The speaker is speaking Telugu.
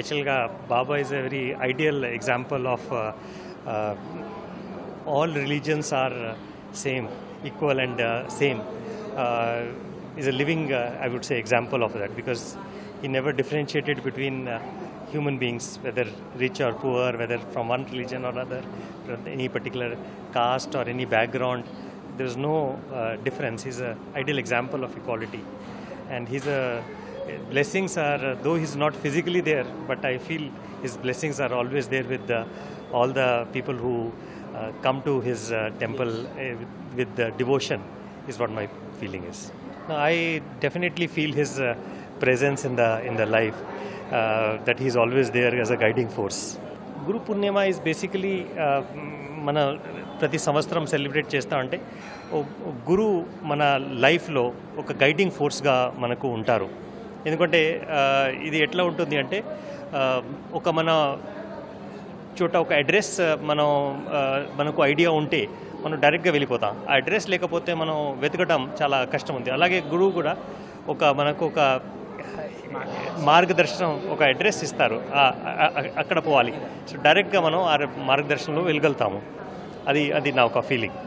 యాక్చువల్గా Baba is a very ideal example of all religions are same equal and same is a living I would say example of that because he never differentiated between uh, human beings, whether rich or poor, whether from one religion or other, from any particular caste or any background. There's no uh, difference. He's an ideal example of equality. And he's a blessings are, uh, though he's not physically there, but I feel his blessings are always there with the, all the people who uh, come to his uh, temple uh, with, with the devotion, is what my feeling is. No, I definitely feel his uh, presence in the in the life uh, that he's always there as a guiding force. Guru Purnima is basically మన ప్రతి సంవత్సరం సెలబ్రేట్ చేస్తామంటే ఓ- ఓ గురు మన లైఫ్లో ఒక గైడింగ్ ఫోర్స్గా మనకు ఉంటారు ఎందుకంటే ఇది ఎట్లా ఉంటుంది అంటే ఒక మన చోట ఒక అడ్రస్ మనం మనకు ఐడియా ఉంటే మనం డైరెక్ట్గా వెళ్ళిపోతాం. ఆ అడ్రస్ లేకపోతే మనం వెతకడం చాలా కష్టం ఉంది. అలాగే గురువు కూడా ఒక మనకు ఒక మార్గదర్శనం ఒక అడ్రస్ ఇస్తారు. అక్కడ పోవాలి. సో డైరెక్ట్గా మనం ఆ మార్గదర్శనంలో వెళ్ళగలుగుతాము. అది అది నా ఒక ఫీలింగ్.